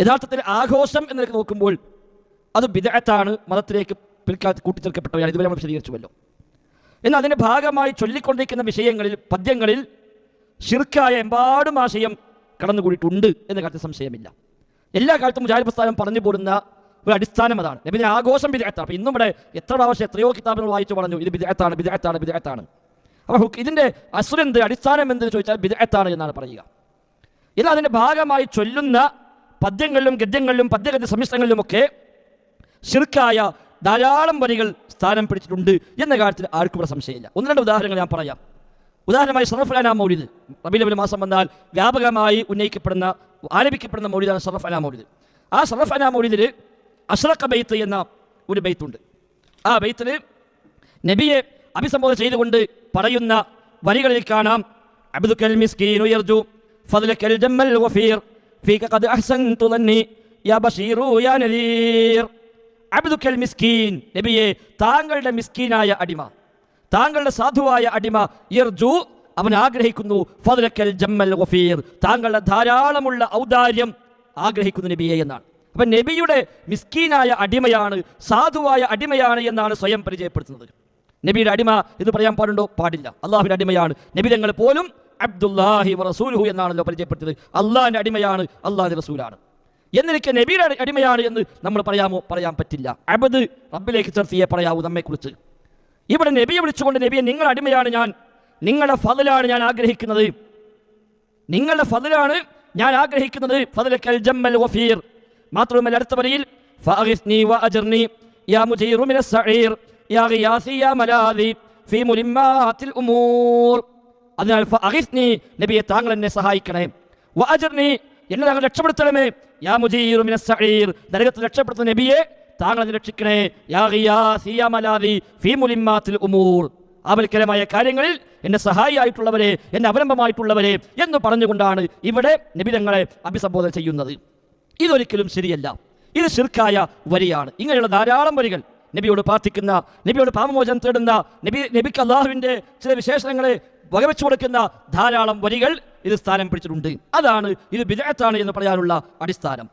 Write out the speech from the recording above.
യഥാർത്ഥത്തിൽ ആഘോഷം എന്നൊക്കെ നോക്കുമ്പോൾ അത് ബിദഅത്താണ് മതത്തിലേക്ക് പിൽക്കാലത്ത് കൂട്ടിച്ചേർക്കപ്പെട്ടവയാണ് ഇതുവരെ നമ്മൾ വിശദീകരിച്ചുവല്ലോ. എന്നാൽ അതിന്റെ ഭാഗമായി ചൊല്ലിക്കൊണ്ടിരിക്കുന്ന വിഷയങ്ങളിൽ പദ്യങ്ങളിൽ ശിർക്കായ എമ്പാടും ആശയം കടന്നുകൂടിയിട്ടുണ്ട് എന്ന കാര്യത്തിൽ സംശയമില്ല. എല്ലാ കാലത്തും മുജാഹിദ് പ്രസ്ഥാനം പറഞ്ഞു പോരുന്ന ഒരു അടിസ്ഥാനം അതാണ്. പിന്നെ ആഘോഷം വിദഗ്ധത്താണ് അപ്പോൾ ഇന്നും ഇവിടെ എത്ര പ്രാവശ്യം എത്രയോ കിതാബുകൾ വായിച്ചു പറഞ്ഞു ഇത് വിദഗ്ധത്താണ് വിദഗ്ധത്താണ് വിദഗ്ധത്താണ് അപ്പോൾ ഇതിന്റെ അസുരെന്ത് അടിസ്ഥാനം എന്തെന്ന് ചോദിച്ചാൽ വിദഗ്ധത്താണ് എന്നാണ് പറയുക. എന്നാൽ അതിന്റെ ഭാഗമായി ചൊല്ലുന്ന പദ്യങ്ങളിലും ഗദ്യങ്ങളിലും പദ്യഗദ്യ സമ്മിശ്രങ്ങളിലുമൊക്കെ ശിർക്കായ ധാരാളം വരികൾ സ്ഥാനം പിടിച്ചിട്ടുണ്ട് എന്ന കാര്യത്തിൽ ആർക്കും ഇവിടെ സംശയമില്ല. ഒന്ന് രണ്ട് ഉദാഹരണങ്ങൾ ഞാൻ പറയാം. ഉദാഹരണമായി ഷറഫ് അലാ മൗലിദ്. റബീലബിൽ മാസം വന്നാൽ വ്യാപകമായി ഉന്നയിക്കപ്പെടുന്ന ആലപിക്കപ്പെടുന്ന മൗലിദാണ് സറഫ് അലാ മൗലിദ്. ആ സറഫ് അലാ മൗലിദിൽ അഷ്റഖ ബെയ്ത്ത് എന്ന ഒരു ബെയ്ത്തുണ്ട് ആ ബെയ്ത്തിൽ നബിയെ അഭിസംബോധന ചെയ്തുകൊണ്ട് പറയുന്ന വരികളിൽ കാണാം. അബ്ദുക്കൽ മിസ്കീൻ ഉയർജു ഫضلക്കൽ ജമ്മൽ വഫീർ فيك قد أحسنت ظني يا بشير يا نذير. അബ്ദുക്കൽ മിസ്കീൻ നബിയെ താങ്കളുടെ മിസ്കീനായ അടിമ താങ്കളുടെ സാധുവായ അടിമ ഇർജു അവൻ ആഗ്രഹിക്കുന്നു ഫദലക്കൽ ജമ്മൽ ഗഫീർ. താങ്കളുടെ ധാരാളമുള്ള ഔദാര്യം ആഗ്രഹിക്കുന്നു നബിയെ എന്നാണ്. അപ്പൊ നബിയുടെ മിസ്കീനായ അടിമയാണ് സാധുവായ അടിമയാണ് എന്നാണ് സ്വയം പരിചയപ്പെടുത്തുന്നത്. നബിയുടെ അടിമ എന്ന് പറയാൻ പാടുണ്ടോ? പാടില്ല. അള്ളാഹുവിന്റെ അടിമയാണ്. നബി തങ്ങൾ പോലും അബ്ദുല്ലാഹി റസൂലുഹു എന്നാണല്ലോ പരിചയപ്പെടുത്തിയത്. അള്ളാഹിന്റെ അടിമയാണ് അള്ളാഹി റസൂലാണ്. എന്നിരിക്കെ നബിയുടെ അടിമയാണ് എന്ന് നമ്മൾ പറയാമോ? പറയാൻ പറ്റില്ല. അബദ് റബ്ബിലേക്ക് ചേർത്തിയെ പറയാവൂ നമ്മെക്കുറിച്ച്. ഇവിടെ നബിയെ വിളിച്ചുകൊണ്ട് നബിയെ നിങ്ങളുടെ അടിമയാണ് ഞാൻ. നിങ്ങളുടെ ഫതിലാണ് ഞാൻ ആഗ്രഹിക്കുന്നത്. നിങ്ങളുടെ ഫതിലാണ് ഞാൻ ആഗ്രഹിക്കുന്നത്. ഫതിലക്കൽ ജമ്മൽ വഫീർ. അടുത്ത വരിയിൽ വഅജർനി യാ യാ ഫീ ഉമൂർ. അതിനാൽ അഹിസ്നി നബിയെ താങ്കൾ എന്നെ സഹായിക്കണേ വാജർനി എന്നെ താങ്കൾ രക്ഷപ്പെടുത്തണമേ. യാ മുജീർ നരകത്തിൽ രക്ഷപ്പെടുത്തുന്ന നബിയെ താങ്കൾ എന്നെ രക്ഷിക്കണേ. യാ ഗിയാസി യാ മലാദി ഫീ മുലിമ്മാത്തിൽ ഉമൂർ. ആപൽക്കരമായ കാര്യങ്ങളിൽ എന്നെ സഹായിയായിട്ടുള്ളവരെ എന്നെ അവലംബമായിട്ടുള്ളവരെ എന്ന് പറഞ്ഞുകൊണ്ടാണ് ഇവിടെ നിബിതങ്ങളെ അഭിസംബോധന ചെയ്യുന്നത്. ഇതൊരിക്കലും ശരിയല്ല. ഇത് ശിർക്കായ വരിയാണ്. ഇങ്ങനെയുള്ള ധാരാളം വരികൾ നബിയോട് പ്രാർത്ഥിക്കുന്ന നബിയോട് പാപമോചനം തേടുന്ന നബി നബിക്ക് അള്ളാഹുവിന്റെ ചില വിശേഷണങ്ങളെ വകവെച്ചു കൊടുക്കുന്ന ധാരാളം വരികൾ ഇത് സ്ഥാനം പിടിച്ചിട്ടുണ്ട്. അതാണ് ഇത് വിജയത്താണ് എന്ന് പറയാനുള്ള അടിസ്ഥാനം.